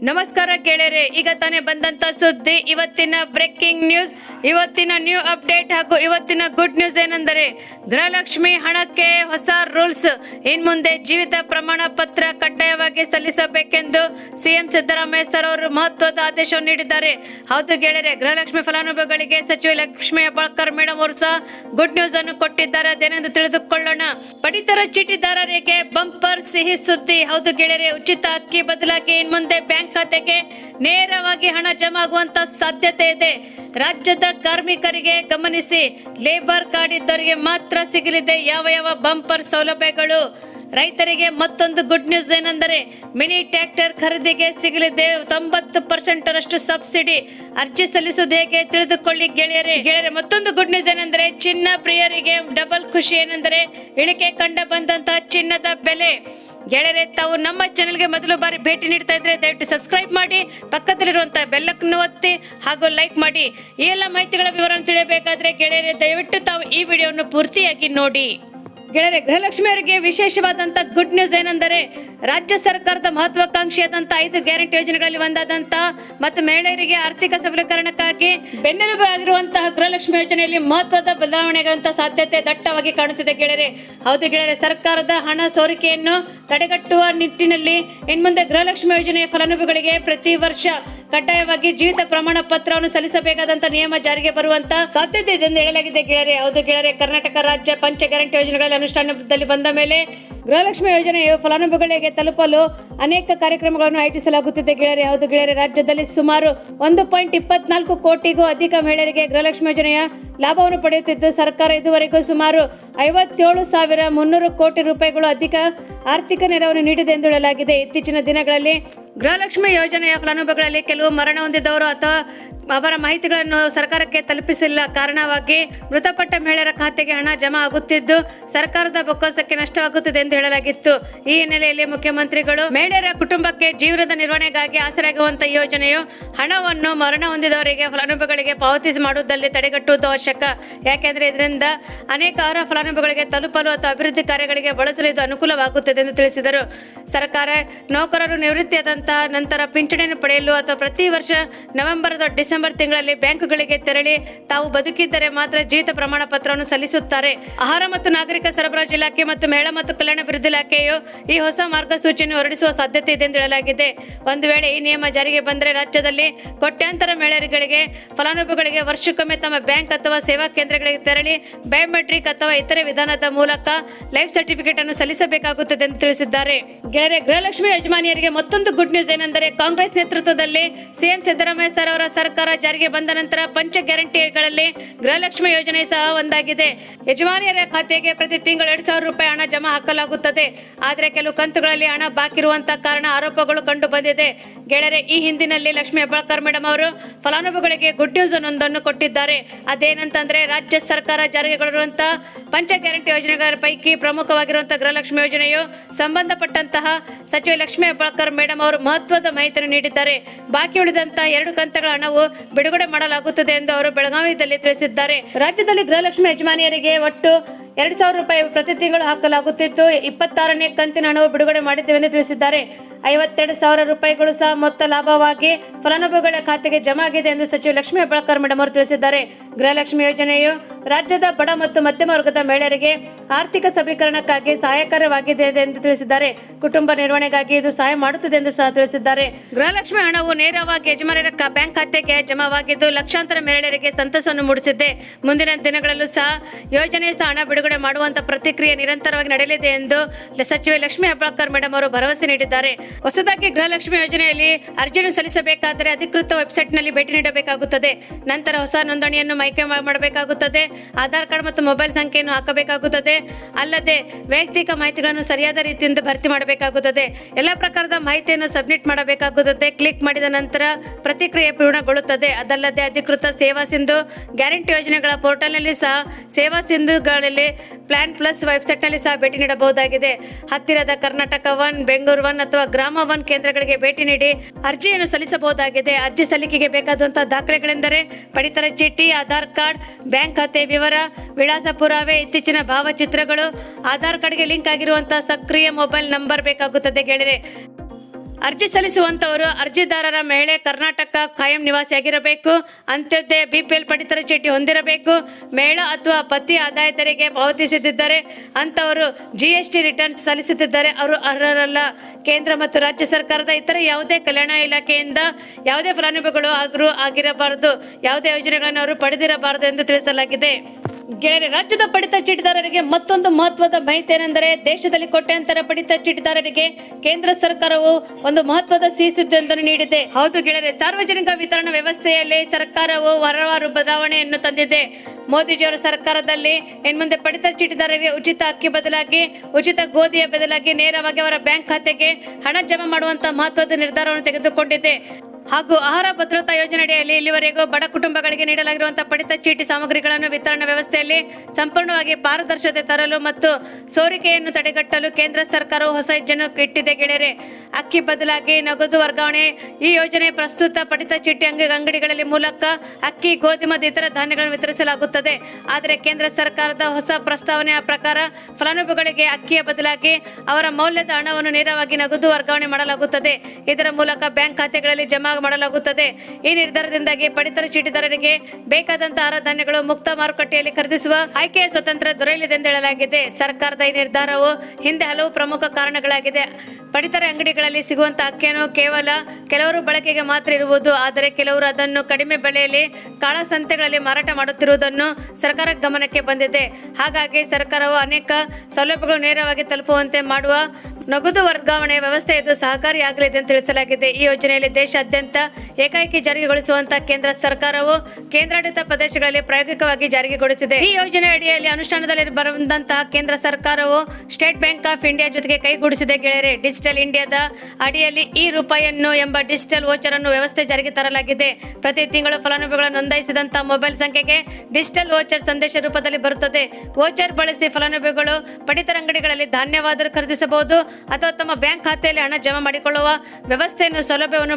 ನಮಸ್ಕಾರ ಗೆಳೆಯರೆ ಈಗ ತಾನೇ ಬಂದಂತ ಸುದ್ದಿ ಇವತ್ತಿನ ಬ್ರೇಕಿಂಗ್ ನ್ಯೂಸ್ ಇವತ್ತಿನ ನ್ಯೂ ಅಪ್ಡೇಟ್ ಹಾಗೂ ಇವತ್ತಿನ ಗುಡ್ ನ್ಯೂಸ್ ಏನೆಂದರೆ ಗೃಹಲಕ್ಷ್ಮಿ ಹಣಕ್ಕೆ ಹೊಸ ರೂಲ್ಸ್ ಇನ್ ಮುಂದೆ ಜೀವಿತ ಪ್ರಮಾಣ ಪತ್ರ ಕಡ್ಡಾಯವಾಗಿ ಸಲ್ಲಿಸಬೇಕೆಂದು ಸಿಎಂ ಸಿದ್ದರಾಮಯ್ಯ ಸರ್ ಅವರು ಮಹತ್ವದ ಆದೇಶವನ್ನು ನೀಡಿದ್ದಾರೆ. ಹೌದು ಗೆಳೆಯರೆ, ಗೃಹಲಕ್ಷ್ಮಿ ಫಲಾನುಭವಿಗಳಿಗೆ ಸಚಿವ ಲಕ್ಷ್ಮಿ ಹೆಬ್ಬಾಳ್ಕರ್ ಮೇಡಮ್ ಅವರು ಸಹ ಗುಡ್ ನ್ಯೂಸ್ ಅನ್ನು ಕೊಟ್ಟಿದ್ದಾರೆ. ಅದೇನೆಂದು ತಿಳಿದುಕೊಳ್ಳೋಣ. ಪಡಿತರ ಚೀಟಿದಾರರಿಗೆ ಬಂಪರ್ ಸಿಹಿ ಸುದ್ದಿ. ಹೌದು ಗೆಳೆಯರೆ, ಉಚಿತ ಅಕ್ಕಿ ಬದಲಾಗಿ ಇನ್ ಮುಂದೆ ಬ್ಯಾಂಕ್ ಖಾತೆಗೆ ನೇರವಾಗಿ ಹಣ ಜಮಾ ಆಗುವಂತ ಸಾಧ್ಯತೆ ಇದೆ. ರಾಜ್ಯದ ಕಾರ್ಮಿಕರಿಗೆ ಗಮನಿಸಿ ಲೇಬರ್ ಕಾರ್ಡ್ ಇದ್ದವರಿಗೆ ಮಾತ್ರ ಸಿಗಲಿದೆ. ಯಾವ ಯಾವ ಬಂಪರ್ ಸೌಲಭ್ಯಗಳು? ರೈತರಿಗೆ ಮತ್ತೊಂದು ಗುಡ್ ನ್ಯೂಸ್ ಏನೆಂದರೆ ಮಿನಿ ಟ್ರ್ಯಾಕ್ಟರ್ ಖರೀದಿಗೆ ಸಿಗಲಿದೆ. ತೊಂಬತ್ತು ಪರ್ಸೆಂಟ್ ರಷ್ಟು ಸಬ್ಸಿಡಿ ಅರ್ಜಿ ಸಲ್ಲಿಸುವುದು ಹೇಗೆ ತಿಳಿದುಕೊಳ್ಳಿ ಗೆಳೆಯರೆ? ಗೆಳೆಯರೆ, ಮತ್ತೊಂದು ಗುಡ್ ನ್ಯೂಸ್ ಏನೆಂದರೆ, ಚಿನ್ನ ಪ್ರಿಯರಿಗೆ ಡಬಲ್ ಖುಷಿ ಏನೆಂದರೆ, ಇಳಿಕೆ ಕಂಡ ಬಂದಂತಹ ಚಿನ್ನದ ಬೆಲೆ. ಗೆಳೆಯರೆ, ತಾವು ನಮ್ಮ ಚಾನೆಲ್ಗೆ ಮೊದಲು ಬಾರಿ ಭೇಟಿ ನೀಡ್ತಾ ಇದ್ರೆ ದಯವಿಟ್ಟು ಸಬ್ಸ್ಕ್ರೈಬ್ ಮಾಡಿ ಪಕ್ಕದಲ್ಲಿರುವಂತಹ ಬೆಲ್ಲಕ್ಕನ್ನು ಒತ್ತಿ, ಹಾಗೂ ಲೈಕ್ ಮಾಡಿ. ಈ ಎಲ್ಲ ಮಾಹಿತಿಗಳ ವಿವರ ತಿಳಿಯಬೇಕಾದ್ರೆ ಗೆಳೆಯರೆ, ದಯವಿಟ್ಟು ತಾವು ಈ ವಿಡಿಯೋವನ್ನು ಪೂರ್ತಿಯಾಗಿ ನೋಡಿ. ಗೆಳೆಯರೆ, ಗೃಹಲಕ್ಷ್ಮಿಯವರಿಗೆ ವಿಶೇಷವಾದಂತ ಗುಡ್ ನ್ಯೂಸ್ ಏನೆಂದರೆ ರಾಜ್ಯ ಸರ್ಕಾರದ ಮಹತ್ವಾಕಾಂಕ್ಷಿಯಾದಂತ ಐದು ಗ್ಯಾರಂಟಿ ಯೋಜನೆಗಳಲ್ಲಿ ಒಂದಾದಂತ ಮತ್ತು ಮಹಿಳೆಯರಿಗೆ ಆರ್ಥಿಕ ಸಬಲೀಕರಣಕ್ಕಾಗಿ ಬೆನ್ನೆಲುಬು ಆಗಿರುವಂತಹ ಗೃಹಲಕ್ಷ್ಮಿ ಯೋಜನೆಯಲ್ಲಿ ಮಹತ್ವದ ಬದಲಾವಣೆಗಳಂತ ಸಾಧ್ಯತೆ ದಟ್ಟವಾಗಿ ಕಾಣುತ್ತಿದೆ ಗೆಳೆಯರೆ. ಹೌದು ಗೆಳೆಯರೆ, ಸರ್ಕಾರದ ಹಣ ಸೋರಿಕೆಯನ್ನು ತಡೆಗಟ್ಟುವ ನಿಟ್ಟಿನಲ್ಲಿ ಇನ್ಮುಂದೆ ಗೃಹಲಕ್ಷ್ಮಿ ಯೋಜನೆಯ ಫಲಾನುಭವಿಗಳಿಗೆ ಪ್ರತಿ ವರ್ಷ ಕಡ್ಡಾಯವಾಗಿ ಜೀವಿತ ಪ್ರಮಾಣ ಪತ್ರವನ್ನು ಸಲ್ಲಿಸಬೇಕಾದಂತ ನಿಯಮ ಜಾರಿಗೆ ಬರುವಂತಹ ಸಾಧ್ಯತೆ ಇದೆ ಎಂದು ಹೇಳಲಾಗಿದೆ ಗೆಳೆಯರೆ. ಹೌದು ಗೆಳೆಯರೆ, ಕರ್ನಾಟಕ ರಾಜ್ಯ ಪಂಚ ಗ್ಯಾರಂಟಿ ಯೋಜನೆಗಳ ಅನುಷ್ಠಾನದಲ್ಲಿ ಬಂದ ಮೇಲೆ ಗೃಹಲಕ್ಷ್ಮಿ ಯೋಜನೆಯು ಫಲಾನುಭವಿಗಳಿಗೆ ತಲುಪಲು ಅನೇಕ ಕಾರ್ಯಕ್ರಮಗಳನ್ನು ಆಯೋಜಿಸಲಾಗುತ್ತಿದೆ. ಗೆಳೆಯರೆ, ಹೌದು ಗೆಳೆಯರೆ, ರಾಜ್ಯದಲ್ಲಿ ಸುಮಾರು ಒಂದು ಪಾಯಿಂಟ್ ಇಪ್ಪತ್ನಾಲ್ಕು ಕೋಟಿಗೂ ಅಧಿಕ ಮಹಿಳೆಯರಿಗೆ ಗೃಹಲಕ್ಷ್ಮಿ ಯೋಜನೆಯ ಲಾಭವನ್ನು ಪಡೆಯುತ್ತಿದ್ದು, ಸರ್ಕಾರ ಇದುವರೆಗೂ ಸುಮಾರು ಐವತ್ತೇಳು ಸಾವಿರ ಮುನ್ನೂರು ಕೋಟಿ ರೂಪಾಯಿಗಳು ಅಧಿಕ ಆರ್ಥಿಕ ನೆರವನ್ನು ನೀಡಿದೆ ಎಂದು ಹೇಳಲಾಗಿದೆ. ಇತ್ತೀಚಿನ ದಿನಗಳಲ್ಲಿ ಗೃಹಲಕ್ಷ್ಮಿ ಯೋಜನೆಯ ಫಲಾನುಭವಿಗಳಲ್ಲಿ ಕೆಲವು ಮರಣ ಹೊಂದಿದವರು ಅಥವಾ ಅವರ ಮಾಹಿತಿಗಳನ್ನು ಸರ್ಕಾರಕ್ಕೆ ತಲುಪಿಸಿಲ್ಲ. ಕಾರಣವಾಗಿ ಮೃತಪಟ್ಟ ಮಹಿಳೆಯರ ಖಾತೆಗೆ ಹಣ ಜಮಾ ಆಗುತ್ತಿದ್ದು ಸರ್ಕಾರದ ಬೊಕ್ಕಸಕ್ಕೆ ನಷ್ಟವಾಗುತ್ತದೆ ಎಂದು ಹೇಳಲಾಗಿತ್ತು. ಈ ಹಿನ್ನೆಲೆಯಲ್ಲಿ ಮುಖ್ಯಮಂತ್ರಿಗಳು ಮಹಿಳೆಯರ ಕುಟುಂಬಕ್ಕೆ ಜೀವನದ ನಿರ್ವಹಣೆಗಾಗಿ ಆಸರೆಯಾಗುವಂತಹ ಯೋಜನೆಯು ಹಣವನ್ನು ಮರಣ ಹೊಂದಿದವರಿಗೆ ಫಲಾನುಭವಿಗಳಿಗೆ ಪಾವತಿಸಿ ಮಾಡುವುದರಲ್ಲಿ ತಡೆಗಟ್ಟುವುದು ಅವಶ್ಯಕ. ಯಾಕೆಂದರೆ ಇದರಿಂದ ಅನೇಕ ಫಲಾನುಭವಿಗಳಿಗೆ ತಲುಪಲು ಅಥವಾ ಅಭಿವೃದ್ಧಿ ಕಾರ್ಯಗಳಿಗೆ ಬಳಸಲು ಇದು ಅನುಕೂಲವಾಗುತ್ತದೆ ಎಂದು ತಿಳಿಸಿದರು. ಸರ್ಕಾರ ನೌಕರರು ನಿವೃತ್ತಿಯಾದಂತಹ ನಂತರ ಪಿಂಚಣಿಯನ್ನು ಪಡೆಯಲು ಅಥವಾ ಪ್ರತಿ ವರ್ಷ ನವೆಂಬರ್ ಅಥವಾ ಡಿಸೆಂಬರ್ ತಿಂಗಳಲ್ಲಿ ಬ್ಯಾಂಕುಗಳಿಗೆ ತೆರಳಿ ತಾವು ಬದುಕಿದ್ದರೆ ಮಾತ್ರ ಜೀವಿತ ಪ್ರಮಾಣ ಪತ್ರವನ್ನು ಸಲ್ಲಿಸುತ್ತಾರೆ. ಆಹಾರ ಮತ್ತು ನಾಗರಿಕ ಸರಬರಾಜು ಇಲಾಖೆ ಮತ್ತು ಮಹಿಳಾ ಮತ್ತು ಕಲ್ಯಾಣ ಅಭಿವೃದ್ಧಿ ಇಲಾಖೆಯು ಈ ಹೊಸ ಮಾರ್ಗಸೂಚಿಯನ್ನು ಹೊರಡಿಸುವ ಸಾಧ್ಯತೆ ಇದೆ ಎಂದು ಹೇಳಲಾಗಿದೆ. ಒಂದು ವೇಳೆ ಈ ನಿಯಮ ಜಾರಿಗೆ ಬಂದರೆ ರಾಜ್ಯದಲ್ಲಿ ಕೋಟ್ಯಾಂತರ ಮಹಿಳೆಯರುಗಳಿಗೆ ಫಲಾನುಭವಿಗಳಿಗೆ ವರ್ಷಕ್ಕೊಮ್ಮೆ ತಮ್ಮ ಬ್ಯಾಂಕ್ ಅಥವಾ ಸೇವಾ ಕೇಂದ್ರಗಳಿಗೆ ತೆರಳಿ ಬಯೋಮೆಟ್ರಿಕ್ ಅಥವಾ ಇತರೆ ವಿಧಾನದ ಮೂಲಕ ಲೈಫ್ ಸರ್ಟಿಫಿಕೇಟ್ ಅನ್ನು ಸಲ್ಲಿಸಬೇಕಾಗುತ್ತದೆ ಎಂದು ತಿಳಿಸಿದ್ದಾರೆ. ಗೆಳೆಯರೆ, ಗೃಹಲಕ್ಷ್ಮಿ ಯಜಮಾನಿಯರಿಗೆ ಮತ್ತೊಂದು ಗುಡ್ ನ್ಯೂಸ್ ಏನೆಂದರೆ ಕಾಂಗ್ರೆಸ್ ನೇತೃತ್ವದಲ್ಲಿ ಸಿಎಂ ಸಿದ್ದರಾಮಯ್ಯ ಸರ್ ಅವರ ಸರ್ಕಾರ ಜಾರಿಗೆ ಬಂದ ನಂತರ ಪಂಚ ಗ್ಯಾರಂಟಿಗಳಲ್ಲಿ ಗೃಹಲಕ್ಷ್ಮಿ ಯೋಜನೆ ಸಹ ಒಂದಾಗಿದೆ. ಯಜಮಾನಿಯರ ಖಾತೆಗೆ ಪ್ರತಿ ತಿಂಗಳು ಎರಡು ಸಾವಿರ ರೂಪಾಯಿ ಹಣ ಜಮಾ ಹಾಕಲಾಗುತ್ತದೆ. ಆದರೆ ಕೆಲವು ಕಂತುಗಳಲ್ಲಿ ಹಣ ಬಾಕಿ ಇರುವಂತಹ ಕಾರಣ ಆರೋಪಗಳು ಕಂಡು ಬಂದಿದೆ. ಗೆಳೆಯರೆ, ಈ ಹಿಂದಿನಲ್ಲಿ ಲಕ್ಷ್ಮೀ ಹೆಬ್ಬಾಳ್ಕರ್ ಮೇಡಮ್ ಅವರು ಫಲಾನುಭವಿಗಳಿಗೆ ಗುಡ್ ನ್ಯೂಸ್ ಒಂದನ್ನು ಕೊಟ್ಟಿದ್ದಾರೆ. ಅದೇನಂತಂದ್ರೆ, ರಾಜ್ಯ ಸರ್ಕಾರ ಜಾರಿಗೊಳಿರುವಂತಹ ಪಂಚ ಗ್ಯಾರಂಟಿ ಯೋಜನೆಗಳ ಪೈಕಿ ಪ್ರಮುಖವಾಗಿರುವಂತಹ ಗೃಹಲಕ್ಷ್ಮಿ ಯೋಜನೆಯು ಸಂಬಂಧಪಟ್ಟಂತಹ ಸಚಿವ ಲಕ್ಷ್ಮೀ ಹೆಬ್ಬಾಳ್ಕರ್ ಮೇಡಮ್ ಅವರು ಮಹತ್ವದ ಮಾಹಿತಿಯನ್ನು ನೀಡಿದ್ದಾರೆ. ಬಾಕಿ ಉಳಿದಂತಹ ಎರಡು ಕಂತಗಳ ಹಣವು ಬಿಡುಗಡೆ ಮಾಡಲಾಗುತ್ತದೆ ಎಂದು ಅವರು ಬೆಳಗಾವಿಯಲ್ಲಿ ತಿಳಿಸಿದ್ದಾರೆ. ರಾಜ್ಯದಲ್ಲಿ ಗೃಹಲಕ್ಷ್ಮಿ ಯಜಮಾನಿಯರಿಗೆ ಒಟ್ಟು ಎರಡು ಸಾವಿರ ರೂಪಾಯಿ ಪ್ರತಿ ತಿಂಗಳು ಹಾಕಲಾಗುತ್ತಿದ್ದು, ಇಪ್ಪತ್ತಾರನೇ ಕಂತಿನ ಹಣವು ಬಿಡುಗಡೆ ಮಾಡಿದ್ದೇವೆ ಎಂದು ತಿಳಿಸಿದ್ದಾರೆ. ಐವತ್ತೆರಡು ಸಾವಿರ ರೂಪಾಯಿಗಳು ಸಹ ಮೊತ್ತ ಲಾಭವಾಗಿ ಫಲಾನುಭವಿಗಳ ಖಾತೆಗೆ ಜಮಾ ಆಗಿದೆ ಎಂದು ಸಚಿವ ಲಕ್ಷ್ಮೀ ಹೆಬ್ಬಾಳ್ಕರ್ ಮೇಡಮ್ ಅವರು ತಿಳಿಸಿದ್ದಾರೆ. ಗೃಹಲಕ್ಷ್ಮಿ ಯೋಜನೆಯು ರಾಜ್ಯದ ಬಡ ಮತ್ತು ಮಧ್ಯಮ ವರ್ಗದ ಮಹಿಳೆಯರಿಗೆ ಆರ್ಥಿಕ ಸಬಲೀಕರಣಕ್ಕಾಗಿ ಸಹಾಯಕರವಾಗಿದೆ ಎಂದು ತಿಳಿಸಿದ್ದಾರೆ. ಕುಟುಂಬ ನಿರ್ವಹಣೆಗಾಗಿ ಇದು ಸಹಾಯ ಮಾಡುತ್ತದೆ ಎಂದು ಸಹ ತಿಳಿಸಿದ್ದಾರೆ. ಗೃಹಲಕ್ಷ್ಮಿ ಹಣವು ನೇರವಾಗಿ ಯಜಮಾನರ ಬ್ಯಾಂಕ್ ಖಾತೆಗೆ ಜಮಾವಾಗಿದ್ದು ಲಕ್ಷಾಂತರ ಮಹಿಳೆಯರಿಗೆ ಸಂತಸವನ್ನು ಮೂಡಿಸಿದೆ. ಮುಂದಿನ ದಿನಗಳಲ್ಲೂ ಸಹ ಯೋಜನೆ ಸಹ ಹಣ ಬಿಡುಗಡೆ ಮಾಡುವಂತಹ ಪ್ರತಿಕ್ರಿಯೆ ನಿರಂತರವಾಗಿ ನಡೆಯಲಿದೆ ಎಂದು ಸಚಿವೆ ಲಕ್ಷ್ಮಿ ಹೆಬ್ಬಾಳ್ಕರ್ ಮೇಡಮ್ ಅವರು ಭರವಸೆ ನೀಡಿದ್ದಾರೆ. ಹೊಸದಾಗಿ ಗೃಹಲಕ್ಷ್ಮಿ ಯೋಜನೆಯಲ್ಲಿ ಅರ್ಜಿಯನ್ನು ಸಲ್ಲಿಸಬೇಕಾದರೆ ಅಧಿಕೃತ ವೆಬ್ಸೈಟ್ನಲ್ಲಿ ಭೇಟಿ ನೀಡಬೇಕಾಗುತ್ತದೆ. ನಂತರ ಹೊಸ ನೋಂದಣಿಯನ್ನು ಮಾ- ಮಾಡಬೇಕಾಗುತ್ತದೆ. ಆಧಾರ್ ಕಾರ್ಡ್ ಮತ್ತು ಮೊಬೈಲ್ ಸಂಖ್ಯೆಯನ್ನು ಹಾಕಬೇಕಾಗುತ್ತದೆ. ಅಲ್ಲದೆ ವೈಯಕ್ತಿಕ ಮಾಹಿತಿಗಳನ್ನು ಸರಿಯಾದ ರೀತಿಯಿಂದ ಭರ್ತಿ ಮಾಡಬೇಕಾಗುತ್ತದೆ. ಎಲ್ಲ ಪ್ರಕಾರದ ಮಾಹಿತಿಯನ್ನು ಸಬ್ಮಿಟ್ ಮಾಡಬೇಕಾಗುತ್ತದೆ. ಕ್ಲಿಕ್ ಮಾಡಿದ ನಂತರ ಪ್ರತಿಕ್ರಿಯೆ ಪೂರ್ಣಗೊಳ್ಳುತ್ತದೆ. ಅದಲ್ಲದೆ ಅಧಿಕೃತ ಸೇವಾ ಸಿಂಧು ಗ್ಯಾರಂಟಿ ಯೋಜನೆಗಳ ಪೋರ್ಟಲ್ನಲ್ಲಿ ಸಹ ಸೇವಾ ಸಿಂಧುಗಳಲ್ಲಿ ಪ್ಲಾನ್ ಪ್ಲಸ್ ವೆಬ್ಸೈಟ್ನಲ್ಲಿ ಸಹ ಭೇಟಿ ನೀಡಬಹುದಾಗಿದೆ. ಹತ್ತಿರದ ಕರ್ನಾಟಕ ಒನ್, ಬೆಂಗಳೂರು ಒನ್ ಅಥವಾ ಗ್ರಾಮ ಒನ್ ಕೇಂದ್ರಗಳಿಗೆ ಭೇಟಿ ನೀಡಿ ಅರ್ಜಿಯನ್ನು ಸಲ್ಲಿಸಬಹುದಾಗಿದೆ. ಅರ್ಜಿ ಸಲ್ಲಿಕೆಗೆ ಬೇಕಾದಂತಹ ದಾಖಲೆಗಳೆಂದರೆ ಪಡಿತರ ಚೀಟಿ ಆಧಾರ್ ಕಾರ್ಡ್, ಬ್ಯಾಂಕ್ ಖಾತೆ ವಿವರ ವಿಳಾಸ ಪುರಾವೆ ಇತ್ತೀಚಿನ ಭಾವಚಿತ್ರಗಳು, ಆಧಾರ್ ಕಾರ್ಡ್ಗೆ ಲಿಂಕ್ ಆಗಿರುವಂತಹ ಸಕ್ರಿಯ ಮೊಬೈಲ್ ನಂಬರ್ ಬೇಕಾಗುತ್ತದೆ ಗೆಳೆಯರೆ ಅರ್ಜಿ ಸಲ್ಲಿಸುವಂತವರು ಅರ್ಜಿದಾರರ ಮಹಿಳೆ ಕರ್ನಾಟಕ ಕಾಯಂ ನಿವಾಸಿಯಾಗಿರಬೇಕು. ಅಂತ್ಯೋದಯ ಬಿಪಿಎಲ್ ಪಡಿತರ ಚೀಟಿ ಹೊಂದಿರಬೇಕು. ಮಹಿಳಾ ಅಥವಾ ಪತಿ ಆದಾಯ ತೆರಿಗೆ ಪಾವತಿಸುತ್ತಿದ್ದಾರೆ ಅಂತವರು ಜಿಎಸ್ಟಿ ರಿಟರ್ನ್ಸ್ ಸಲ್ಲಿಸುತ್ತಿದ್ದಾರೆ ಅವರು ಅರ್ಹರಲ್ಲ. ಕೇಂದ್ರ ಮತ್ತು ರಾಜ್ಯ ಸರ್ಕಾರದ ಇತರ ಯಾವುದೇ ಕಲ್ಯಾಣ ಇಲಾಖೆಯಿಂದ ಯಾವುದೇ ಫಲಾನುಭವಿಗಳು ಆಗ್ರೂ ಆಗಿರಬಾರದು. ಯಾವುದೇ ಯೋಜನೆಗಳನ್ನು ಅವರು ಪಡೆದಿರಬಾರದು ಎಂದು ತಿಳಿಸಲಾಗಿದೆ. ಗೆಳೆಯರೆ, ರಾಜ್ಯದ ಪಡಿತ ಚೀಟಿದಾರರಿಗೆ ಮತ್ತೊಂದು ಮಹತ್ವದ ಮಾಹಿತಿ ಏನೆಂದರೆ, ದೇಶದಲ್ಲಿ ಕೋಟ್ಯಾಂತರ ಪಡಿತ ಚೀಟಿದಾರರಿಗೆ ಕೇಂದ್ರ ಸರ್ಕಾರವು ಒಂದು ಮಹತ್ವದ ಸಿಹಿ ನೀಡಿದೆ. ಹೌದು ಗೆಳೆಯರೆ, ಸಾರ್ವಜನಿಕ ವಿತರಣಾ ವ್ಯವಸ್ಥೆಯಲ್ಲಿ ಸರ್ಕಾರವು ವಾರವಾರು ಬದಲಾವಣೆಯನ್ನು ತಂದಿದೆ. ಮೋದಿಜಿಯವರ ಸರ್ಕಾರದಲ್ಲಿ ಇನ್ಮುಂದೆ ಪಡಿತ ಚೀಟಿದಾರರಿಗೆ ಉಚಿತ ಅಕ್ಕಿ ಬದಲಾಗಿ, ಉಚಿತ ಗೋಧಿಯ ಬದಲಾಗಿ ನೇರವಾಗಿ ಅವರ ಬ್ಯಾಂಕ್ ಖಾತೆಗೆ ಹಣ ಜಮಾ ಮಾಡುವಂತಹ ಮಹತ್ವದ ನಿರ್ಧಾರವನ್ನು ತೆಗೆದುಕೊಂಡಿದೆ. ಹಾಗೂ ಆಹಾರ ಭದ್ರತಾ ಯೋಜನೆಯಡಿಯಲ್ಲಿ ಇಲ್ಲಿವರೆಗೂ ಬಡ ಕುಟುಂಬಗಳಿಗೆ ನೀಡಲಾಗಿರುವಂತಹ ಪಡಿತ ಚೀಟಿ ಸಾಮಗ್ರಿಗಳನ್ನು ವಿತರಣಾ ವ್ಯವಸ್ಥೆಯಲ್ಲಿ ಸಂಪೂರ್ಣವಾಗಿ ಪಾರದರ್ಶತೆ ತರಲು ಮತ್ತು ಸೋರಿಕೆಯನ್ನು ತಡೆಗಟ್ಟಲು ಕೇಂದ್ರ ಸರ್ಕಾರವು ಹೊಸ ಹೆಜ್ಜೆಯನ್ನು ಇಟ್ಟಿದೆ ಗೆಳೆಯರೆ. ಅಕ್ಕಿ ಬದಲಾಗಿ ನಗದು ವರ್ಗಾವಣೆ ಈ ಯೋಜನೆ ಪ್ರಸ್ತುತ ಪಡಿತ ಚೀಟಿ ಅಂಗ, ಅಂಗಡಿಗಳಲ್ಲಿ ಮೂಲಕ ಅಕ್ಕಿ, ಗೋಧಿ ಮತ್ತು ಇತರ ಧಾನ್ಯಗಳನ್ನು ವಿತರಿಸಲಾಗುತ್ತದೆ. ಆದರೆ ಕೇಂದ್ರ ಸರ್ಕಾರದ ಹೊಸ ಪ್ರಸ್ತಾವನೆಯ ಪ್ರಕಾರ ಫಲಾನುಭವಿಗಳಿಗೆ ಅಕ್ಕಿಯ ಬದಲಾಗಿ ಅವರ ಮೌಲ್ಯದ ಹಣವನ್ನು ನೇರವಾಗಿ ನಗದು ವರ್ಗಾವಣೆ ಮಾಡಲಾಗುತ್ತದೆ. ಇದರ ಮೂಲಕ ಬ್ಯಾಂಕ್ ಖಾತೆಗಳಲ್ಲಿ ಜಮಾ ಮಾಡಲಾಗುತ್ತದೆ. ಈ ನಿರ್ಧಾರದಿಂದಾಗಿ ಪಡಿತರ ಚೀಟಿದಾರರಿಗೆ ಬೇಕಾದಂತಹ ಆಹಾರ ಧಾನ್ಯಗಳು ಮುಕ್ತ ಮಾರುಕಟ್ಟೆಯಲ್ಲಿ ಖರೀದಿಸುವ ಆಯ್ಕೆಯ ಸ್ವತಂತ್ರ ದೊರೆಯಲಿದೆ ಎಂದು ಹೇಳಲಾಗಿದೆ. ಸರ್ಕಾರದ ಈ ನಿರ್ಧಾರವು ಹಿಂದೆ ಹಲವು ಪ್ರಮುಖ ಕಾರಣಗಳಾಗಿದೆ. ಪಡಿತರ ಅಂಗಡಿಗಳಲ್ಲಿ ಸಿಗುವಂತಹ ಅಕ್ಕಿಯನ್ನು ಕೇವಲ ಕೆಲವರು ಬಳಕೆಗೆ ಮಾತ್ರ ಇರುವುದು, ಆದರೆ ಕೆಲವರು ಅದನ್ನು ಕಡಿಮೆ ಬೆಲೆಯಲ್ಲಿ ಕಾಳಸಂತೆಗಳಲ್ಲಿ ಮಾರಾಟ ಮಾಡುತ್ತಿರುವುದನ್ನು ಸರ್ಕಾರ ಗಮನಕ್ಕೆ ಬಂದಿದೆ. ಹಾಗಾಗಿ ಸರ್ಕಾರವು ಅನೇಕ ಸೌಲಭ್ಯಗಳು ನೇರವಾಗಿ ತಲುಪುವಂತೆ ಮಾಡುವ ನಗದು ವರ್ಗಾವಣೆ ವ್ಯವಸ್ಥೆ ಇದು ಸಹಕಾರಿಯಾಗಲಿದೆ ಎಂದು ತಿಳಿಸಲಾಗಿದೆ. ಈ ಯೋಜನೆಯಲ್ಲಿ ದೇಶಾದ್ಯಂತ ಏಕಾಏಕಿ ಜಾರಿಗೊಳಿಸುವಂತಹ ಕೇಂದ್ರ ಸರ್ಕಾರವು ಕೇಂದ್ರಾಡಳಿತ ಪ್ರದೇಶಗಳಲ್ಲಿ ಪ್ರಾಯೋಗಿಕವಾಗಿ ಜಾರಿಗೊಳಿಸಿದೆ. ಈ ಯೋಜನೆ ಅಡಿಯಲ್ಲಿ ಅನುಷ್ಠಾನದಲ್ಲಿ ಬರುವಂತಹ ಕೇಂದ್ರ ಸರ್ಕಾರವು ಸ್ಟೇಟ್ ಬ್ಯಾಂಕ್ ಆಫ್ ಇಂಡಿಯಾ ಜೊತೆಗೆ ಕೈಗೂಡಿಸಿದೆ ಗೆಳೆಯರೆ. ಡಿಜಿಟಲ್ ಇಂಡಿಯಾದ ಅಡಿಯಲ್ಲಿ ಈ ರೂಪಾಯಿಯನ್ನು ಎಂಬ ಡಿಜಿಟಲ್ ವೋಚರ್ ಅನ್ನು ವ್ಯವಸ್ಥೆ ಜಾರಿಗೆ ತರಲಾಗಿದೆ. ಪ್ರತಿ ತಿಂಗಳು ಫಲಾನುಭವಿಗಳ ನೋಂದಾಯಿಸಿದಂತಹ ಮೊಬೈಲ್ ಸಂಖ್ಯೆಗೆ ಡಿಜಿಟಲ್ ವೋಚರ್ ಸಂದೇಶ ರೂಪದಲ್ಲಿ ಬರುತ್ತದೆ. ವೋಚರ್ ಬಳಸಿ ಫಲಾನುಭವಿಗಳು ಪಡಿತರ ಅಂಗಡಿಗಳಲ್ಲಿ ಧಾನ್ಯವಾದರೂ ಖರೀದಿಸಬಹುದು ಅಥವಾ ತಮ್ಮ ಬ್ಯಾಂಕ್ ಖಾತೆಯಲ್ಲಿ ಹಣ ಜಮಾ ಮಾಡಿಕೊಳ್ಳುವ ವ್ಯವಸ್ಥೆಯನ್ನು ಸೌಲಭ್ಯವನ್ನು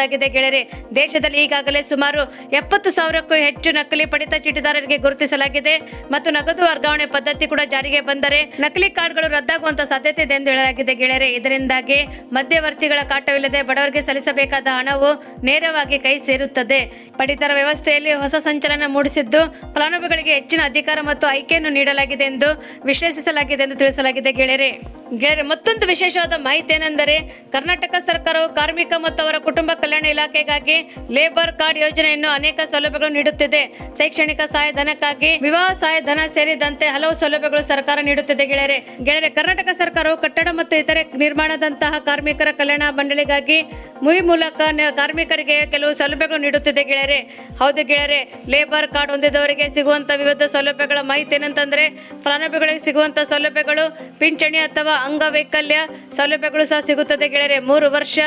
ಪಡೆಯಬಹುದಾಗಿದೆ ಗೆಳೆಯರೆ. ದೇಶದಲ್ಲಿ ಈಗಾಗಲೇ ಸುಮಾರು ಎಪ್ಪತ್ತು ಸಾವಿರಕ್ಕೂ ಹೆಚ್ಚು ನಕಲಿ ಪಡಿತ ಚೀಟಿದಾರರಿಗೆ ಗುರುತಿಸಲಾಗಿದೆ. ಮತ್ತು ನಗದು ವರ್ಗಾವಣೆ ಪದ್ಧತಿ ಕೂಡ ಜಾರಿಗೆ ಬಂದರೆ ನಕಲಿ ಕಾರ್ಡ್ಗಳು ರದ್ದಾಗುವಂತ ಸಾಧ್ಯತೆ ಇದೆ ಎಂದು ಹೇಳಲಾಗಿದೆ ಗೆಳೆಯರೆ. ಇದರಿಂದಾಗಿ ಮಧ್ಯವರ್ತಿಗಳ ಕಾಟವಿಲ್ಲದೆ ಬಡವರಿಗೆ ಸಲ್ಲಿಸಬೇಕಾದ ಹಣವು ನೇರವಾಗಿ ಕೈ ಸೇರುತ್ತದೆ. ಪಡಿತರ ವ್ಯವಸ್ಥೆಯಲ್ಲಿ ಹೊಸ ಸಂಚಲನ ಮೂಡಿಸಿದ್ದು ಫಲಾನುಭವಿಗಳಿಗೆ ಹೆಚ್ಚಿನ ಅಧಿಕಾರ ಮತ್ತು ಆಯ್ಕೆಯನ್ನು ನೀಡಲಾಗಿದೆ ಎಂದು ವಿಶ್ಲೇಷಿಸಲಾಗಿದೆ ಎಂದು ತಿಳಿಸಲಾಗಿದೆ ಗೆಳೆಯರೆ. ಗೆಳೆಯರೆ, ಮತ್ತೊಂದು ವಿಶೇಷವಾದ ಮಾಹಿತಿ ಏನೆಂದರೆ ಕರ್ನಾಟಕ ಸರ್ಕಾರವು ಕಾರ್ಮಿಕ ಮತ್ತು ಅವರ ಕುಟುಂಬ ಕಲ್ಯಾಣ ಇಲಾಖೆಗಾಗಿ ಲೇಬರ್ ಕಾರ್ಡ್ ಯೋಜನೆಯನ್ನು ಅನೇಕ ಸೌಲಭ್ಯಗಳು ನೀಡುತ್ತಿದೆ. ಶೈಕ್ಷಣಿಕ ಸಹಾಯಧನಕ್ಕಾಗಿ ವಿವಾಹ ಸಹಾಯಧನ ಸೇರಿದಂತೆ ಹಲವು ಸೌಲಭ್ಯಗಳು ಸರ್ಕಾರ ನೀಡುತ್ತಿದೆ ಗೆಳೆಯರೆ. ಗೆಳೆಯರೆ, ಕರ್ನಾಟಕ ಸರ್ಕಾರವು ಕಟ್ಟಡ ಮತ್ತು ಇತರೆ ನಿರ್ಮಾಣದಂತಹ ಕಾರ್ಮಿಕರ ಕಲ್ಯಾಣ ಮಂಡಳಿಗಾಗಿ ಮುಯಿ ಮೂಲಕ ಕಾರ್ಮಿಕರಿಗೆ ಕೆಲವು ಸೌಲಭ್ಯಗಳು ನೀಡುತ್ತಿದೆ ಗೆಳೆಯರೆ. ಹೌದು ಗೆಳೆಯರೆ ಲೇಬರ್ ಕಾರ್ಡ್ ಹೊಂದಿದವರಿಗೆ ಸಿಗುವಂತಹ ವಿವಿಧ ಸೌಲಭ್ಯಗಳ ಮಾಹಿತಿ ಏನಂತಂದ್ರೆ ಫಲಾನುಭವಿಗಳಿಗೆ ಸಿಗುವಂತಹ ಸೌಲಭ್ಯಗಳು, ಪಿಂಚಣಿ ಅಥವಾ ಅಂಗವೈಕಲ್ಯ ಸೌಲಭ್ಯಗಳು ಸಹ ಸಿಗುತ್ತದೆ ಗೆಳೆಯರೆ. ಮೂರು ವರ್ಷ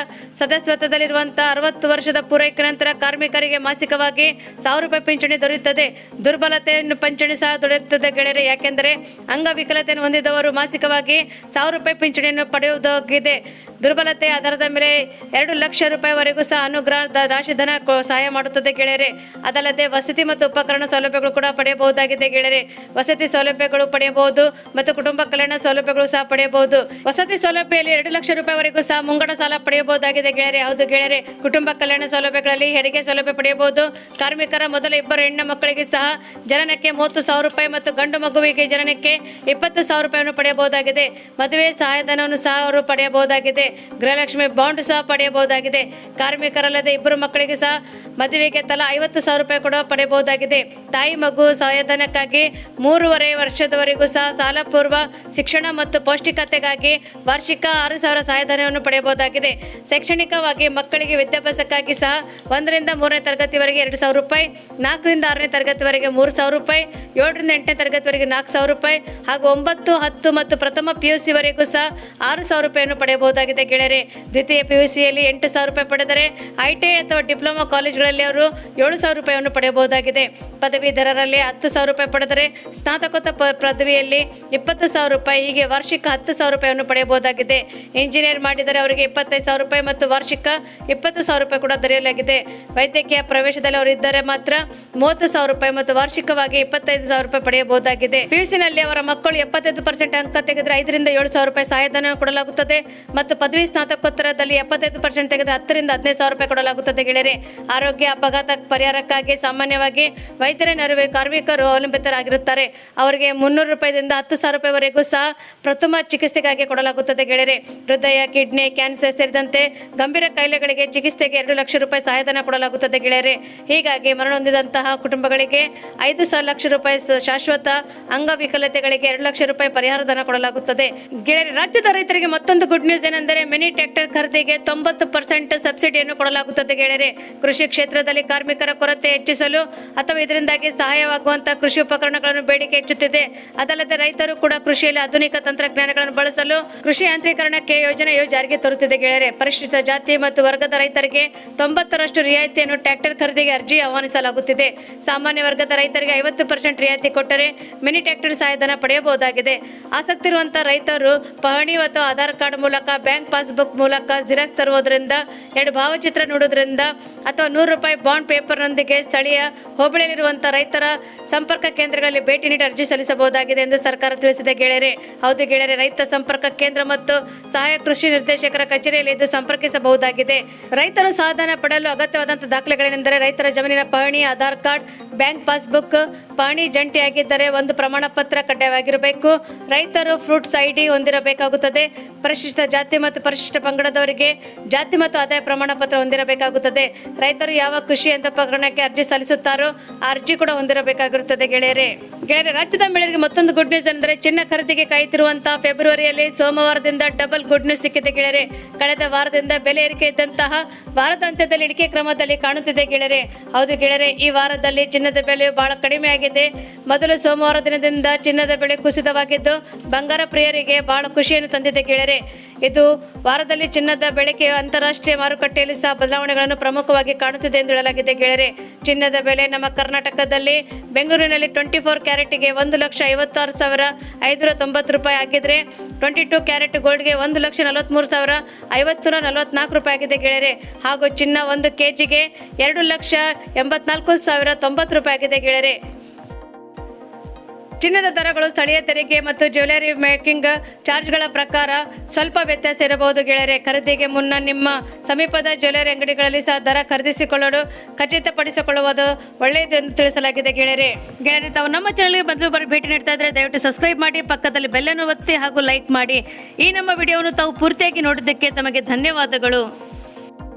ಸದಸ್ಯತ್ವದಲ್ಲಿರುವಂತಹ ಅರವತ್ತು ವರ್ಷದ ಪೂರೈಕೆ ನಂತರ ಕಾರ್ಮಿಕರಿಗೆ ಮಾಸಿಕವಾಗಿ ಸಾವಿರ ರೂಪಾಯಿ ಪಿಂಚಣಿ ದೊರೆಯುತ್ತದೆ. ದುರ್ಬಲತೆಯನ್ನು ಪಿಂಚಣಿ ಸಹ ದೊರೆಯುತ್ತದೆ ಗೆಳೆಯರೆ. ಯಾಕೆಂದರೆ ಅಂಗವಿಕಲತೆಯನ್ನು ಹೊಂದಿದವರು ಮಾಸಿಕವಾಗಿ ಸಾವಿರ ರೂಪಾಯಿ ಪಿಂಚಣಿಯನ್ನು ಪಡೆಯುವುದಾಗಿದೆ. ದುರ್ಬಲತೆ ಆಧಾರದ ಮೇಲೆ ಎರಡು ಲಕ್ಷ ರೂಪಾಯಿವರೆಗೂ ಸಹ ಅನುಗ್ರಹ ದ- ರಾಶಿ ಧನ ಸಹಾಯ ಮಾಡುತ್ತದೆ ಗೆಳೆಯರೆ. ಅದಲ್ಲದೆ ವಸತಿ ಮತ್ತು ಉಪಕರಣ ಸೌಲಭ್ಯಗಳು ಕೂಡ ಪಡೆಯಬಹುದಾಗಿದೆ ಗೆಳೆಯರೆ. ವಸತಿ ಸೌಲಭ್ಯಗಳು ಪಡೆಯಬಹುದು ಮತ್ತು ಕುಟುಂಬ ಕಲ್ಯಾಣ ಸೌಲಭ್ಯಗಳು ಸಹ ಪಡೆಯಬಹುದು. ವಸತಿ ಸೌಲಭ್ಯದಲ್ಲಿ ಎರಡು ಲಕ್ಷ ರೂಪಾಯಿವರೆಗೂ ಸಹ ಮುಂಗಡ ಸಾಲ ಪಡೆಯಬಹುದಾಗಿದೆ ಗೆಳೆಯರೆ. ಹೌದು ಗೆಳೆಯರೆ. ಕುಟುಂಬ ಕಲ್ಯಾಣ ಸೌಲಭ್ಯಗಳಲ್ಲಿ ಹೆರಿಗೆ ಸೌಲಭ್ಯ ಪಡೆಯಬಹುದು. ಕಾರ್ಮಿಕರ ಮೊದಲ ಇಬ್ಬರು ಹೆಣ್ಣು ಮಕ್ಕಳಿಗೆ ಸಹ ಜನನಕ್ಕೆ ಮೂವತ್ತು ಸಾವಿರ ರೂಪಾಯಿ ಮತ್ತು ಗಂಡು ಮಗುವಿಗೆ ಜನನಕ್ಕೆ ಇಪ್ಪತ್ತು ಸಾವಿರ ರೂಪಾಯಿಯನ್ನು ಪಡೆಯಬಹುದಾಗಿದೆ. ಮದುವೆ ಸಹಾಯಧನವನ್ನು ಸಹ ಅವರು ಪಡೆಯಬಹುದಾಗಿದೆ. ಗೃಹಲಕ್ಷ್ಮಿ ಬಾಂಡ್ ಸಹ ಪಡೆಯಬಹುದಾಗಿದೆ. ಕಾರ್ಮಿಕರಲ್ಲದೆ ಇಬ್ಬರು ಮಕ್ಕಳಿಗೆ ಸಹ ಮದುವೆಗೆ ತಲಾ ಐವತ್ತು ಸಾವಿರ ರೂಪಾಯಿ ಕೂಡ ಪಡೆಯಬಹುದಾಗಿದೆ. ತಾಯಿ ಮಗು ಸಹಾಯಧನಕ್ಕಾಗಿ ಮೂರುವರೆ ವರ್ಷದವರೆಗೂ ಸಹ ಸಾಲ ಪೂರ್ವ ಶಿಕ್ಷಣ ಮತ್ತು ಪೌಷ್ಟಿಕತೆಗಾಗಿ ವಾರ್ಷಿಕ ಆರು ಸಾವಿರ ಸಹಾಯಧನವನ್ನು ಪಡೆಯಬಹುದಾಗಿದೆ. ಶೈಕ್ಷಣಿಕವಾಗಿ ಮಕ್ಕಳಿಗೆ ವಿದ್ಯಾಭ್ಯಾಸಕ್ಕಾಗಿ ಸಹ ಒಂದರಿಂದ ಮೂರನೇ ತರಗತಿವರೆಗೆ ಎರಡು ಸಾವಿರ ರೂಪಾಯಿ, ನಾಲ್ಕರಿಂದ ಆರನೇ ತರಗತಿವರೆಗೆ ಮೂರು ಸಾವಿರ ರೂಪಾಯಿ, ಏಳರಿಂದ ಎಂಟನೇ ತರಗತಿವರೆಗೆ ನಾಲ್ಕು ಸಾವಿರ ರೂಪಾಯಿ, ಹಾಗೂ ಒಂಬತ್ತು, ಹತ್ತು ಮತ್ತು ಪ್ರಥಮ ಪಿ ಯು ಸಿವರೆಗೂ ಸಹ ಆರು ಸಾವಿರ ರೂಪಾಯಿಯನ್ನು ಪಡೆಯಬಹುದಾಗಿದೆ ಗೆಳೆಯರೆ. ದ್ವಿತೀಯ ಪಿ ಯು ಸಿಯಲ್ಲಿ ಎಂಟು ಸಾವಿರ ರೂಪಾಯಿ ಪಡೆದರೆ ಐ ಟಿ ಐ ಅಥವಾ ಡಿಪ್ಲೊಮಾ ಕಾಲೇಜುಗಳಲ್ಲಿ ಅವರು ಏಳು ಸಾವಿರ ರೂಪಾಯಿಯನ್ನು ಪಡೆಯಬಹುದಾಗಿದೆ. ಪದವೀಧರರಲ್ಲಿ ಹತ್ತು ಸಾವಿರ ರೂಪಾಯಿ ಪಡೆದರೆ ಸ್ನಾತಕೋತ್ತರ ಪದವಿಯಲ್ಲಿ ಇಪ್ಪತ್ತು ಸಾವಿರ ರೂಪಾಯಿ, ಹೀಗೆ ವಾರ್ಷಿಕ ಹತ್ತು ಸಾವಿರ ರೂಪಾಯಿಯನ್ನು ಪಡೆಯಬಹುದಾಗಿದೆ. ಇಂಜಿನಿಯರ್ ಮಾಡಿದರೆ ಅವರಿಗೆ ಇಪ್ಪತ್ತೈದು ಸಾವಿರ ರೂಪಾಯಿ ಮತ್ತು ವಾರ್ಷಿಕ ಇಪ್ಪತ್ತು ಸಾವಿರ ರೂಪಾಯಿ ಕೂಡ ದೊರೆಯಲಾಗಿದೆ. ವೈದ್ಯಕೀಯ ಪ್ರವೇಶದಲ್ಲಿ ಅವರು ಇದ್ದರೆ ಮಾತ್ರ ಮೂವತ್ತು ಸಾವಿರ ರೂಪಾಯಿ ಮತ್ತು ವಾರ್ಷಿಕವಾಗಿ ಇಪ್ಪತ್ತೈದು ಸಾವಿರ ರೂಪಾಯಿ ಪಡೆಯಬಹುದಾಗಿದೆ. ಪಿಯುಸಿನಲ್ಲಿ ಅವರ ಮಕ್ಕಳು ಎಪ್ಪತ್ತೈದು ಪರ್ಸೆಂಟ್ ಅಂಕ ತೆಗೆದರೆ ಐದರಿಂದ ಏಳು ಸಾವಿರ ರೂಪಾಯಿ ಸಹಾಯಧನ ಕೊಡಲಾಗುತ್ತದೆ ಮತ್ತು ಪದವಿ ಸ್ನಾತಕೋತ್ತರದಲ್ಲಿ ಎಪ್ಪತ್ತೈದು ಪರ್ಸೆಂಟ್ ತೆಗೆದ ಹತ್ತರಿಂದ ಹದಿನೈದು ಸಾವಿರ ರೂಪಾಯಿ ಕೊಡಲಾಗುತ್ತದೆ ಗೆಳೆಯರೆ. ಆರೋಗ್ಯ ಅಪಘಾತ ಪರಿಹಾರಕ್ಕಾಗಿ ಸಾಮಾನ್ಯವಾಗಿ ವೈದ್ಯರ ನೆರವು ಕಾರ್ಮಿಕರು ಅವಲಂಬಿತರಾಗಿರುತ್ತಾರೆ. ಅವರಿಗೆ ಮುನ್ನೂರು ರೂಪಾಯಿದಿಂದ ಹತ್ತು ಸಾವಿರ ರೂಪಾಯಿವರೆಗೂ ಸಹ ಪ್ರಥಮ ಚಿಕಿತ್ಸೆಗಾಗಿ ಕೊಡಲಾಗುತ್ತದೆ ಗೆಳೆಯರೆ. ಹೃದಯ, ಕಿಡ್ನಿ, ಕ್ಯಾನ್ಸರ್ ಸೇರಿದಂತೆ ಗಂಭೀರ ಕಾಯಿಲೆಗಳಿಗೆ ಚಿಕಿತ್ಸೆಗೆ ಎರಡು ಲಕ್ಷ ರೂಪಾಯಿ ಸಹಾಯಧನ ಕೊಡಲಾಗುತ್ತದೆ ಗೆಳೆಯರೆ. ಹೀಗಾಗಿ ಮರಣ ಹೊಂದಿದಂತಹ ಕುಟುಂಬಗಳಿಗೆ ಐದು ಸಾವಿರ ಲಕ್ಷ ರೂಪಾಯಿ ಶಾಶ್ವತ ಅಂಗವಿಕಲತೆಗಳಿಗೆ ಎರಡು ಲಕ್ಷ ರೂಪಾಯಿ ಪರಿಹಾರ ಧನ ಕೊಡಲಾಗುತ್ತದೆ. ಗೆಳೆಯರೆ, ರಾಜ್ಯದ ರೈತರಿಗೆ ಮತ್ತೊಂದು ಗುಡ್ ನ್ಯೂಸ್ ಏನೆಂದರೆ ಮಿನಿ ಟ್ರ್ಯಾಕ್ಟರ್ ಖರೀದಿಗೆ ತೊಂಬತ್ತು ಪರ್ಸೆಂಟ್ ಸಬ್ಸಿಡಿಯನ್ನು ಕೊಡಲಾಗುತ್ತದೆ ಗೆಳೆಯರೆ. ಕೃಷಿ ಕ್ಷೇತ್ರದಲ್ಲಿ ಕಾರ್ಮಿಕರ ಕೊರತೆ ಹೆಚ್ಚಿಸಲು ಅಥವಾ ಇದರಿಂದಾಗಿ ಸಹಾಯವಾಗುವಂತಹ ಕೃಷಿ ಉಪಕರಣಗಳನ್ನು ಬೇಡಿಕೆ ಹೆಚ್ಚುತ್ತಿದೆ. ಅದಲ್ಲದೆ ರೈತರು ಕೂಡ ಕೃಷಿಯಲ್ಲಿ ಆಧುನಿಕ ತಂತ್ರಜ್ಞಾನಗಳನ್ನು ಬಳಸಲು ಕೃಷಿ ಯಾಂತ್ರೀಕರಣಕ್ಕೆ ಯೋಜನೆಯು ಜಾರಿಗೆ ತರುತ್ತಿದೆ ಗೆಳೆಯರೆ. ಪರಿಶಿಷ್ಟ ಜಾತಿ ಮತ್ತು ವರ್ಗದ ರೈತರಿಗೆ ತೊಂಬತ್ತರಷ್ಟು ರಿಯಾಯಿತಿಯನ್ನು ಟ್ರ್ಯಾಕ್ಟರ್ ಖರೀದಿಗೆ ಅರ್ಜಿ ಆಹ್ವಾನಿಸಲಾಗುತ್ತಿದೆ. ಸಾಮಾನ್ಯ ವರ್ಗದ ರೈತರಿಗೆ ಐವತ್ತು ಪರ್ಸೆಂಟ್ ರಿಯಾಯಿತಿ ಕೊಟ್ಟರೆ ಮಿನಿ ಟ್ರ್ಯಾಕ್ಟರ್ ಸಹಾಯಧನ ಪಡೆಯಬಹುದಾಗಿದೆ. ಆಸಕ್ತಿ ಇರುವಂತಹ ರೈತರು ಪಹಣಿ ಅಥವಾ ಆಧಾರ್ ಕಾರ್ಡ್ ಮೂಲಕ ಬ್ಯಾಂಕ್ ಪಾಸ್ಬುಕ್ ಮೂಲಕ ಜಿರಾಕ್ಸ್ ತರುವುದರಿಂದ, ಎರಡು ಭಾವಚಿತ್ರ ನೋಡುವುದರಿಂದ ಅಥವಾ ನೂರು ರೂಪಾಯಿ ಬಾಂಡ್ ಪೇಪರ್ನೊಂದಿಗೆ ಸ್ಥಳೀಯ ಹೋಬಳಿಯಲ್ಲಿರುವಂತಹ ರೈತರ ಸಂಪರ್ಕ ಕೇಂದ್ರಗಳಲ್ಲಿ ಭೇಟಿ ನೀಡಿ ಅರ್ಜಿ ಸಲ್ಲಿಸಬಹುದಾಗಿದೆ ಎಂದು ಸರ್ಕಾರ ತಿಳಿಸಿದೆ. ಗೆಳೆಯರೆ, ಹೌದು ಗೆಳೆಯರೆ, ರೈತ ಸಂಪರ್ಕ ಕೇಂದ್ರ ಮತ್ತು ಸಹಾಯ ಕೃಷಿ ನಿರ್ದೇಶಕರ ಕಚೇರಿಯಲ್ಲಿ ಇದು ಸಂಪರ್ಕಿಸಬಹುದಾಗಿದೆ. ರೈತರು ಸಹಾಯಧನ ಪಡೆಯಲು ಅಗತ್ಯವಾದಂತಹ ದಾಖಲೆಗಳೇನೆಂದರೆ ರೈತರ ಜಮೀನಿನ ಪಹಣಿ ಆಧಾರ್ ಕಾರ್ಡ್, ಬ್ಯಾಂಕ್ ಪಾಸ್ಬುಕ್ ಪಹಣಿ ಜಂಟಿಯಾಗಿದ್ದರೆ ಒಂದು ಪ್ರಮಾಣ ಪತ್ರ ಕಡ್ಡಾಯವಾಗಿರಬೇಕು. ರೈತರು ಫ್ರೂಟ್ಸ್ ಐಡಿ ಹೊಂದಿರಬೇಕಾಗುತ್ತದೆ. ಪರಿಶಿಷ್ಟ ಜಾತಿ ಮತ್ತು ಪರಿಶಿಷ್ಟ ಪಂಗಡದವರಿಗೆ ಜಾತಿ ಮತ್ತು ಆದಾಯ ಪ್ರಮಾಣ ಪತ್ರ ಹೊಂದಿರಬೇಕಾಗುತ್ತದೆ. ರೈತರು ಯಾವ ಕೃಷಿ ಅಂತ ಪ್ರಕರಣಕ್ಕೆ ಅರ್ಜಿ ಸಲ್ಲಿಸುತ್ತಾರೋ ಆ ಅರ್ಜಿ ಕೂಡ ಹೊಂದಿರಬೇಕಾಗಿರುತ್ತದೆ ಗೆಳೆಯರೇ. ಗೆಳೆಯರೆ, ರಾಜ್ಯದ ಮಹಿಳೆಯರಿಗೆ ಮತ್ತೊಂದು ಗುಡ್ ನ್ಯೂಸ್ ಅಂದರೆ ಚಿನ್ನ ಖರೀದಿಗೆ ಕಾಯುತ್ತಿರುವಂತಹ ಫೆಬ್ರವರಿಯಲ್ಲಿ ಸೋಮವಾರದಿಂದ ಡಬಲ್ ಗುಡ್ ನ್ಯೂಸ್ ಸಿಕ್ಕಿದೆ ಗೆಳೆಯರೆ. ಕಳೆದ ವಾರದಿಂದ ಬೆಲೆ ಏರಿಕೆ ಇದ್ದಂತಹ ವಾರದ ಅಂತ್ಯದಲ್ಲಿ ಇಳಿಕೆ ಕ್ರಮದಲ್ಲಿ ಕಾಣುತ್ತಿದೆ ಗೆಳೆಯರೆ. ಹೌದು ಗೆಳೆಯರೆ, ಈ ವಾರದಲ್ಲಿ ಚಿನ್ನದ ಬೆಲೆಯು ಬಹಳ ಕಡಿಮೆ ಆಗಿದೆ. ಮೊದಲು ಸೋಮವಾರ ದಿನದಿಂದ ಚಿನ್ನದ ಬೆಲೆ ಕುಸಿತವಾಗಿದ್ದು, ಬಂಗಾರ ಪ್ರಿಯರಿಗೆ ಬಹಳ ಖುಷಿಯನ್ನು ತಂದಿದೆ ಗೆಳೆರೆ ಇದು ವಾರದಲ್ಲಿ ಚಿನ್ನದ ಬೆಳಕೆ ಅಂತಾರಾಷ್ಟ್ರೀಯ ಮಾರುಕಟ್ಟೆಯಲ್ಲಿ ಸಹ ಬದಲಾವಣೆಗಳನ್ನು ಪ್ರಮುಖವಾಗಿ ಕಾಣುತ್ತಿದೆ ಎಂದು ಹೇಳಲಾಗಿದೆ ಗೆಳೆಯರೆ. ಚಿನ್ನದ ಬೆಲೆ ನಮ್ಮ ಕರ್ನಾಟಕದಲ್ಲಿ ಬೆಂಗಳೂರಿನಲ್ಲಿ ಟ್ವೆಂಟಿ ಫೋರ್ ಕ್ಯಾರೆಟ್ಗೆ ಒಂದು ಲಕ್ಷ ಐವತ್ತಾರು ಸಾವಿರ ಐದುನೂರ ತೊಂಬತ್ತು ರೂಪಾಯಿ ಆಗಿದ್ರೆ, ಟ್ವೆಂಟಿ ಟೂ ಕ್ಯಾರೆಟ್ ಗೋಲ್ಡ್ಗೆ ಒಂದು ಲಕ್ಷ ನಲವತ್ತ್ಮೂರು ಸಾವಿರ ಐವತ್ತುನೂರ ನಲವತ್ನಾಲ್ಕು ರೂಪಾಯಿ ಆಗಿದೆ ಗೆಳೆಯರೆ. ಹಾಗೂ ಚಿನ್ನ ಒಂದು ಕೆಜಿಗೆ ಎರಡು ಲಕ್ಷ ಎಂಬತ್ನಾಲ್ಕು ಸಾವಿರ ತೊಂಬತ್ತು ರೂಪಾಯಿ ಆಗಿದೆ ಗೆಳೆಯರೆ. ಚಿನ್ನದ ದರಗಳು ಸ್ಥಳೀಯ ತೆರಿಗೆ ಮತ್ತು ಜ್ಯುವೆಲರಿ ಮೇಕಿಂಗ್ ಚಾರ್ಜ್ಗಳ ಪ್ರಕಾರ ಸ್ವಲ್ಪ ವ್ಯತ್ಯಾಸ ಇರಬಹುದು ಗೆಳೆಯರೆ. ಖರೀದಿಗೆ ಮುನ್ನ ನಿಮ್ಮ ಸಮೀಪದ ಜ್ಯುವೆಲರಿ ಅಂಗಡಿಗಳಲ್ಲಿ ಸಹ ದರ ಖರೀದಿಸಿಕೊಳ್ಳಲು ಖಚಿತಪಡಿಸಿಕೊಳ್ಳುವುದು ಒಳ್ಳೆಯದು ಎಂದು ತಿಳಿಸಲಾಗಿದೆ ಗೆಳೆಯರೆ. ಗೆಳೆಯರೆ, ತಾವು ನಮ್ಮ ಚಾನಲ್ಗೆ ಬಂದು ಬರೀ ಭೇಟಿ ನೀಡ್ತಾ ಇದ್ರೆ ದಯವಿಟ್ಟು ಸಬ್ಸ್ಕ್ರೈಬ್ ಮಾಡಿ, ಪಕ್ಕದಲ್ಲಿ ಬೆಲ್ಲನ್ನು ಒತ್ತಿ ಹಾಗೂ ಲೈಕ್ ಮಾಡಿ. ಈ ನಮ್ಮ ವಿಡಿಯೋವನ್ನು ತಾವು ಪೂರ್ತಿಯಾಗಿ ನೋಡಿದ್ದಕ್ಕೆ ತಮಗೆ ಧನ್ಯವಾದಗಳು.